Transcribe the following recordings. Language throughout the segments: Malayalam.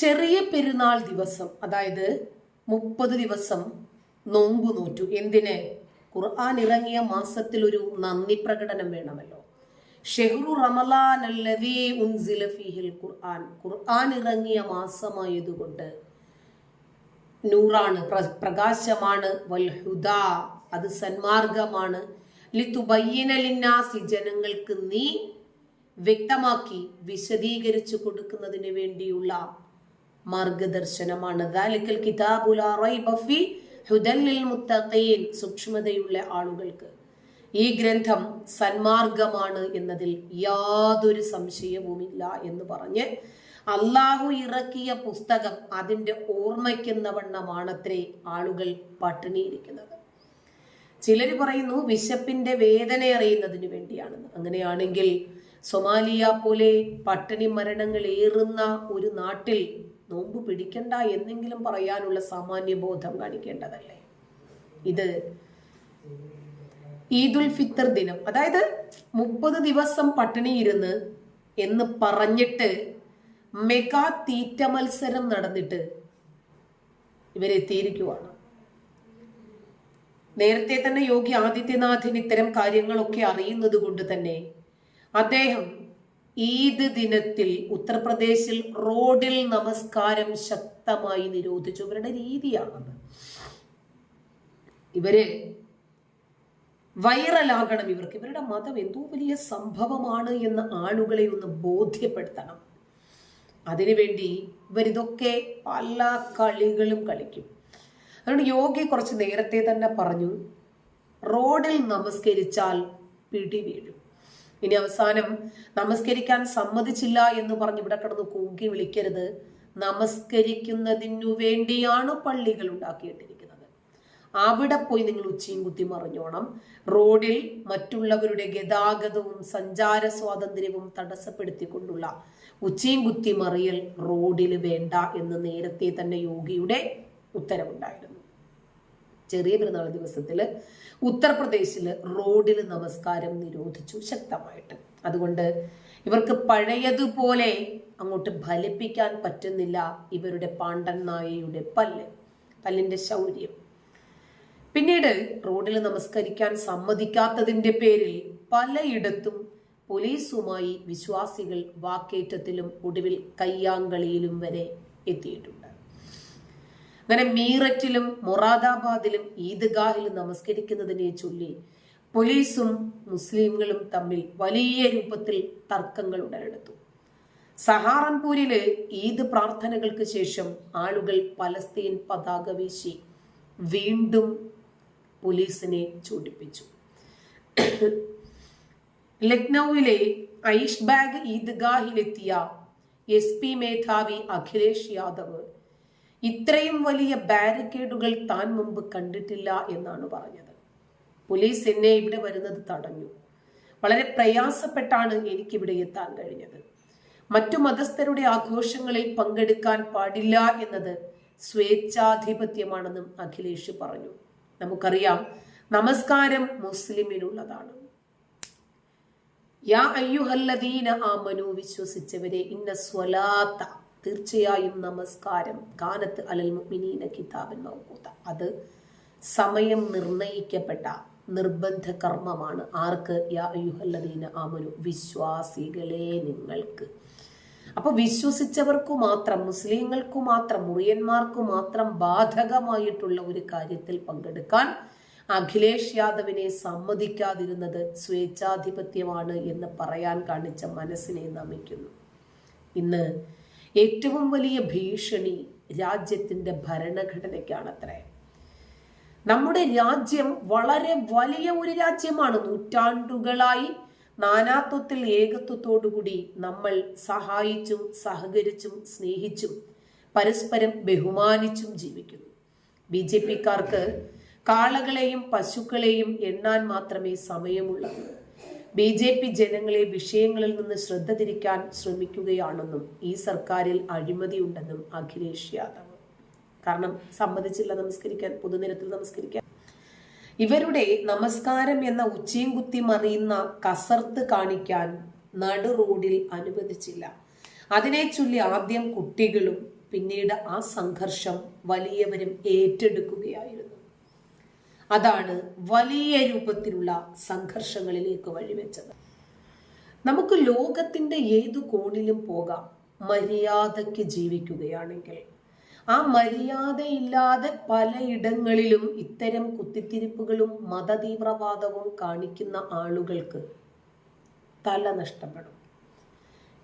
ചെറിയ പെരുന്നാൾ ദിവസം അതായത് മുപ്പത് ദിവസം നോമ്പു നോറ്റു. എന്തിന്? ഖുർആൻ ഇറങ്ങിയ മാസത്തിൽ ഒരു നന്ദി പ്രകടനം വേണമല്ലോ. ഷെഹ്റു റമലാൻ ഉൻസില ഖുർആൻ. ഖുർആൻ ഇറങ്ങിയ മാസമായതുകൊണ്ട് നൂറാണ് പ്ര- പ്രകാശമാണ്. വൽ ഹുദ അത് സന്മാർഗമാണ്. ലിത്തുബയ്യനലിന്നാസി ജനങ്ങൾക്ക് നീ വ്യക്തമാക്കി വിശദീകരിച്ചു കൊടുക്കുന്നതിന് വേണ്ടിയുള്ള മാർഗദർശനമാണ്. കിതാബുൽ മുത്തഖീൻ സൂക്ഷ്മതയുള്ള ആളുകൾക്ക്. ഈ ഗ്രന്ഥം സന്മാർഗമാണ് എന്നതിൽ യാതൊരു സംശയവുമില്ല എന്ന് പറഞ്ഞ് അള്ളാഹു ഇറക്കിയ പുസ്തകം അതിന്റെ ഓർമ്മയ്ക്കുന്ന വണ്ണമാണത്രേ ആളുകൾ പട്ടിണിയിരിക്കുന്നത്. ചിലർ പറയുന്നു വിശപ്പിന്റെ വേദന അറിയുന്നതിന് വേണ്ടിയാണെന്ന്. അങ്ങനെയാണെങ്കിൽ സൊമാലിയ പോലെ പട്ടിണി മരണങ്ങൾ ഏറുന്ന ഒരു നാട്ടിൽ നോമ്പ് പിടിക്കണ്ട എന്നെങ്കിലും പറയാനുള്ള സാമാന്യ ബോധം കാണിക്കേണ്ടതല്ലേ? ഇത് ഈദുൽ ഫിത്തർ ദിനം. അതായത് മുപ്പത് ദിവസം പട്ടിണി ഇരുന്ന് എന്ന് പറഞ്ഞിട്ട് മെഗാ തീറ്റ മത്സരം നടന്നിട്ട് ഇവരെത്തിയിരിക്കുവാണ് നേരത്തെ തന്നെ യോഗി ആദിത്യനാഥിന് ഇത്തരം കാര്യങ്ങളൊക്കെ അറിയുന്നത് കൊണ്ട് തന്നെ അദ്ദേഹം ഈദ് ദിനത്തിൽ ഉത്തർപ്രദേശിൽ റോഡിൽ നമസ്കാരം ശക്തമായി നിരോധിച്ചു. ഇവരുടെ രീതിയാണത്. ഇവർ വൈറലാകണം ഇവർക്ക്. ഇവരുടെ മതം എന്തോ വലിയ സംഭവമാണ് എന്ന് ആളുകളെ ഒന്ന് ബോധ്യപ്പെടുത്തണം. അതിനുവേണ്ടി ഇവരിതൊക്കെ പല കളികളും കളിക്കും. അതുകൊണ്ട് യോഗി കുറച്ച് നേരത്തെ തന്നെ പറഞ്ഞു റോഡിൽ നമസ്കരിച്ചാൽ പിടി വീഴും ഇനി അവസാനം നമസ്കരിക്കാൻ സമ്മതിച്ചില്ല എന്ന് പറഞ്ഞ് ഇവിടെ കിടന്ന് കൂക്കി വിളിക്കരുത്. നമസ്കരിക്കുന്നതിനു വേണ്ടിയാണ് പള്ളികൾ ഉണ്ടാക്കിയിട്ടിരിക്കുന്നത്. അവിടെ പോയി നിങ്ങൾ ഉച്ചയും കുത്തി മറിഞ്ഞോണം റോഡിൽ മറ്റുള്ളവരുടെ ഗതാഗതവും സഞ്ചാര സ്വാതന്ത്ര്യവും തടസ്സപ്പെടുത്തിക്കൊണ്ടുള്ള ഉച്ചയും കുത്തി മറിയൽ റോഡിൽ വേണ്ട എന്ന് നേരത്തെ തന്നെ യോഗിയുടെ ഉത്തരവുണ്ടായിരുന്നു. ചെറിയ പെരുന്നാൾ ദിവസത്തിൽ ഉത്തർപ്രദേശിൽ റോഡിൽ നമസ്കാരം നിരോധിച്ചു ശക്തമായിട്ട്. അതുകൊണ്ട് ഇവർക്ക് പഴയതുപോലെ അങ്ങോട്ട് ഫലിപ്പിക്കാൻ പറ്റുന്നില്ല ഇവരുടെ പാണ്ഡൻ നായയുടെ പല്ല് പല്ലിന്റെ ശൗര്യം. പിന്നീട് റോഡിൽ നമസ്കരിക്കാൻ സമ്മതിക്കാത്തതിന്റെ പേരിൽ പലയിടത്തും പോലീസുമായി വിശ്വാസികൾ വാക്കേറ്റത്തിലും ഒടുവിൽ കയ്യാങ്കളിയിലും വരെ എത്തിയിട്ടുണ്ട്. അങ്ങനെ മീററ്റിലും മൊറാദാബാദിലും ഈദ്ഗാഹിലും നമസ്കരിക്കുന്നതിനെ ചൊല്ലി പോലീസും മുസ്ലിങ്ങളും തമ്മിൽ വലിയ രൂപത്തിൽ തർക്കങ്ങൾ ഉടലെടുത്തു. സഹാറൻപൂരിൽ ഈദ് പ്രാർത്ഥനകൾക്ക് ശേഷം ആളുകൾ പലസ്തീൻ പതാക വീശി വീണ്ടും പോലീസിനെ ചൂടിപ്പിച്ചു ലക്നൌവിലെ ഐഷ്ബാഗ് ഈദ്ഗാഹിലെത്തിയ എസ് പി മേധാവി അഖിലേഷ് യാദവ് ഇത്രയും വലിയ ബാരിക്കേഡുകൾ താൻ മുമ്പ് കണ്ടിട്ടില്ല എന്നാണ് പറഞ്ഞത്. പോലീസ് എന്നെ ഇവിടെ വരുന്നത് തടഞ്ഞു. വളരെ പ്രയാസപ്പെട്ടാണ് എനിക്കിവിടെ എത്താൻ കഴിഞ്ഞത്. മറ്റു മതസ്ഥരുടെ ആഘോഷങ്ങളിൽ പങ്കെടുക്കാൻ പാടില്ല എന്നത് സ്വേച്ഛാധിപത്യമാണെന്നും അഖിലേഷ് പറഞ്ഞു. നമുക്കറിയാം നമസ്കാരം മുസ്ലിമിനുള്ളതാണ്. യാ അയ്യുഹല്ലദീന ആമനു വിശ്വസിച്ചവരെ ഇന്ന സ്വലാത്ത തീർച്ചയായും നമസ്കാരം. കാനത്ത് അലൽ മുഅ്മിനീന കിതാബൻ മൗക്കൂത്ത അത് സമയം നിർണയിക്കപ്പെട്ട നിർബന്ധ കർമ്മമാണ്. ആർക്ക്? യാ അയ്യുഹല്ലദീന ആമനു. വിശ്വാസികളെ നിങ്ങൾക്ക്. അപ്പൊ വിശ്വസിച്ചവർക്കു മാത്രം മുസ്ലിങ്ങൾക്കു മാത്രം മുറിയന്മാർക്കു മാത്രം ബാധകമായിട്ടുള്ള ഒരു കാര്യത്തിൽ പങ്കെടുക്കാൻ അഖിലേഷ് യാദവിനെ സമ്മതിക്കാതിരുന്നത് സ്വേച്ഛാധിപത്യമാണ് എന്ന് പറയാൻ കാണിച്ച മനസ്സിനെ നമിക്കുന്നു. ഇന്ന് ഏറ്റവും വലിയ ഭീഷണി രാജ്യത്തിന്റെ ഭരണഘടനയ്ക്കാണത്രേ. നമ്മുടെ രാജ്യം വളരെ വലിയ ഒരു രാജ്യമാണ്. നൂറ്റാണ്ടുകളായി നാനാത്വത്തിൽ ഏകത്വത്തോടുകൂടി നമ്മൾ സഹായിച്ചും സഹകരിച്ചും സ്നേഹിച്ചും പരസ്പരം ബഹുമാനിച്ചും ജീവിക്കുന്നു. ബി ജെ പിക്കാർക്ക് കാളകളെയും പശുക്കളെയും എണ്ണാൻ മാത്രമേ സമയമുള്ളൂ. ബി ജെ പി ജനങ്ങളെ വിഷയങ്ങളിൽ നിന്ന് ശ്രദ്ധ തിരിക്കാൻ ശ്രമിക്കുകയാണെന്നും ഈ സർക്കാരിൽ അഴിമതി ഉണ്ടെന്നും അഖിലേഷ് യാദവ്. കാരണം സമ്മതിച്ചില്ല നമസ്കരിക്കാൻ പൊതുനിരത്തിൽ നമസ്കരിക്കാൻ. ഇവരുടെ നമസ്കാരം എന്ന ഉച്ചയും കുത്തി മറിയുന്ന കസർത്ത് കാണിക്കാൻ നടു റോഡിൽ അനുവദിച്ചില്ല. അതിനെ ചൊല്ലി ആദ്യം കുട്ടികളും പിന്നീട് ആ സംഘർഷം വലിയവരും ഏറ്റെടുക്കുകയായിരുന്നു. അതാണ് വലിയ രൂപത്തിലുള്ള സംഘർഷങ്ങളിലേക്ക് വഴിവെച്ചത്. നമുക്ക് ലോകത്തിന്റെ ഏതു കോണിലും പോകാം മര്യാദയ്ക്ക് ജീവിക്കുകയാണെങ്കിൽ. ആ മര്യാദയില്ലാതെ പലയിടങ്ങളിലും ഇത്തരം കുത്തിത്തിരിപ്പുകളും മതതീവ്രവാദവും കാണിക്കുന്ന ആളുകൾക്ക് തല നഷ്ടപ്പെടും.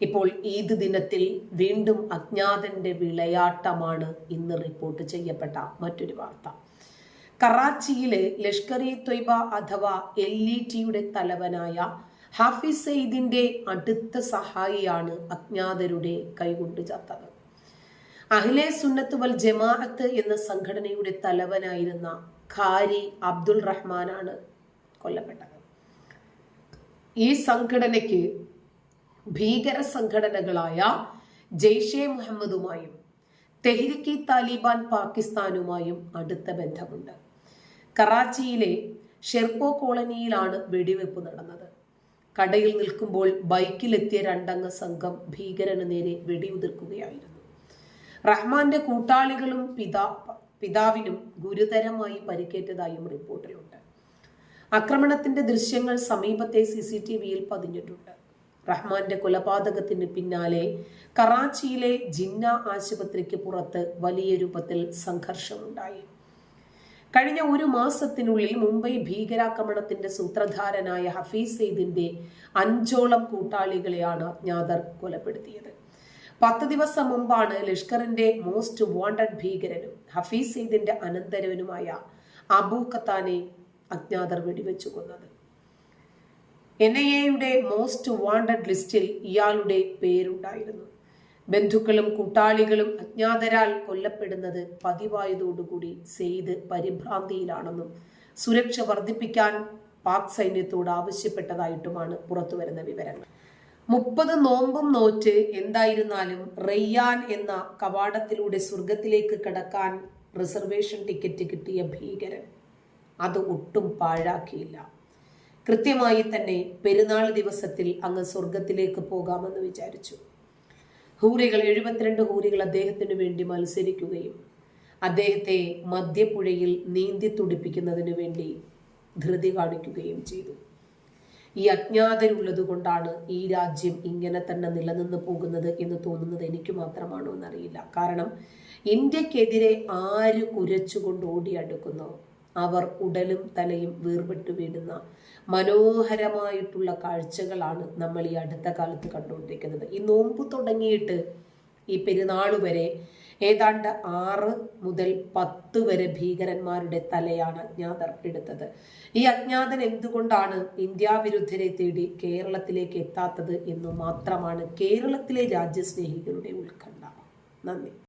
ഇപ്പോൾ ഈദ് ദിനത്തിൽ വീണ്ടും അജ്ഞാതന്റെ വിളയാട്ടമാണ് ഇന്ന് റിപ്പോർട്ട് ചെയ്യപ്പെട്ട മറ്റൊരു വാർത്ത. കറാച്ചിയിലെ ലഷ്കർ ഇ തൊയ്ബ അഥവാ എൽ ഇ ടിയുടെ തലവനായ ഹാഫിസ് സെയ്ദിന്റെ അടുത്ത സഹായിയാണ് അജ്ഞാതരുടെ കൈകൊണ്ട് ചത്തത്. അഹിലെ സുന്നത്ത് വൽ ജമാഅത്ത് എന്ന സംഘടനയുടെ തലവനായിരുന്ന ഖാരി അബ്ദുൾ റഹ്മാനാണ് കൊല്ലപ്പെട്ടത്. ഈ സംഘടനയ്ക്ക് ഭീകര സംഘടനകളായ ജെയ്ഷെ മുഹമ്മദുമായും തെഹ്രിക്കി താലിബാൻ പാകിസ്ഥാനുമായും അടുത്ത ബന്ധമുണ്ട്. കറാച്ചിയിലെ ഷെർപ്പോ കോളനിയിലാണ് വെടിവെപ്പ് നടന്നത്. കടയിൽ നിൽക്കുമ്പോൾ ബൈക്കിലെത്തിയ രണ്ടംഗ സംഘം ഭീകരന് നേരെ വെടിയുതിർക്കുകയായിരുന്നു. റഹ്മാന്റെ കൂട്ടാളികളും പിതാ പിതാവിനും ഗുരുതരമായി പരിക്കേറ്റതായും റിപ്പോർട്ടിലുണ്ട്. ആക്രമണത്തിന്റെ ദൃശ്യങ്ങൾ സമീപത്തെ സി സി ടി വിയിൽ പതിഞ്ഞിട്ടുണ്ട്. റഹ്മാന്റെ കൊലപാതകത്തിന് പിന്നാലെ കറാച്ചിയിലെ ജിന്ന ആശുപത്രിക്ക് പുറത്ത് വലിയ രൂപത്തിൽ സംഘർഷമുണ്ടായി. കഴിഞ്ഞ ഒരു മാസത്തിനുള്ളിൽ മുംബൈ ഭീകരാക്രമണത്തിന്റെ സൂത്രധാരനായ ഹഫീസ് സെയ്ദിന്റെ അഞ്ചോളം കൂട്ടാളികളെയാണ് അജ്ഞാതർ കൊലപ്പെടുത്തിയത്. പത്ത് ദിവസം മുമ്പാണ് ലഷ്കറിന്റെ മോസ്റ്റ് വാണ്ടഡ് ഭീകരനും ഹഫീസ് സെയ്ദിന്റെ അനന്തരവനുമായ അബു ഖത്താനെ അജ്ഞാതർ വെടിവെച്ചു കൊന്നത് എൻ ഐ എയുടെ മോസ്റ്റ് വാണ്ടഡ് ലിസ്റ്റിൽ ഇയാളുടെ പേരുണ്ടായിരുന്നു. ബന്ധുക്കളും കൂട്ടാളികളും അജ്ഞാതരാൽ കൊല്ലപ്പെടുന്നത് പതിവായതോടുകൂടി സെയ്ദ് പരിഭ്രാന്തിയിലാണെന്നും സുരക്ഷ വർദ്ധിപ്പിക്കാൻ പാക് സൈന്യത്തോട് ആവശ്യപ്പെട്ടതായിട്ടുമാണ് പുറത്തുവരുന്ന വിവരങ്ങൾ. മുപ്പത് നോമ്പും നോറ്റ് എന്തായിരുന്നാലും റയ്യാൻ എന്ന കവാടത്തിലൂടെ സ്വർഗത്തിലേക്ക് കടക്കാൻ റിസർവേഷൻ ടിക്കറ്റ് കിട്ടിയ ഭീകരൻ അത് ഒട്ടും പാഴാക്കിയില്ല. കൃത്യമായി തന്നെ പെരുന്നാൾ ദിവസത്തിൽ അങ്ങ് സ്വർഗത്തിലേക്ക് പോകാമെന്ന് വിചാരിച്ചു. ഹൂറികൾ എഴുപത്തിരണ്ട് ഹൂറികൾ അദ്ദേഹത്തിനു വേണ്ടി മത്സരിക്കുകയും അദ്ദേഹത്തെ മദ്യപ്പുഴയിൽ നീന്തി തുടിപ്പിക്കുന്നതിന് വേണ്ടി ധൃതി കാണിക്കുകയും ചെയ്തു. ഈ അജ്ഞാതരുള്ളത് കൊണ്ടാണ് ഈ രാജ്യം ഇങ്ങനെ തന്നെ നിലനിന്ന് പോകുന്നത് എന്ന് തോന്നുന്നത് എനിക്ക് മാത്രമാണോ എന്നറിയില്ല. കാരണം ഇന്ത്യക്കെതിരെ ആര് കുരച്ചുകൊണ്ട് ഓടിയടുക്കുന്നോ? അവർ ഉടലും തലയും വേർപെട്ടു വീടുന്ന മനോഹരമായിട്ടുള്ള കാഴ്ചകളാണ് നമ്മൾ ഈ അടുത്ത കാലത്ത് കണ്ടുകൊണ്ടിരിക്കുന്നത്. ഈ നോമ്പ് തുടങ്ങിയിട്ട് ഈ പെരുന്നാൾ വരെ ഏതാണ്ട് ആറ് മുതൽ പത്ത് വരെ ഭീകരന്മാരുടെ തലയാണ് അജ്ഞാതർ എടുത്തത്. ഈ അജ്ഞാതൻ എന്തുകൊണ്ടാണ് ഇന്ത്യ വിരുദ്ധരെ തേടി കേരളത്തിലേക്ക് എത്താത്തത് എന്നു മാത്രമാണ് കേരളത്തിലെ രാജ്യസ്നേഹികളുടെ ഉത്കണ്ഠ. നന്ദി.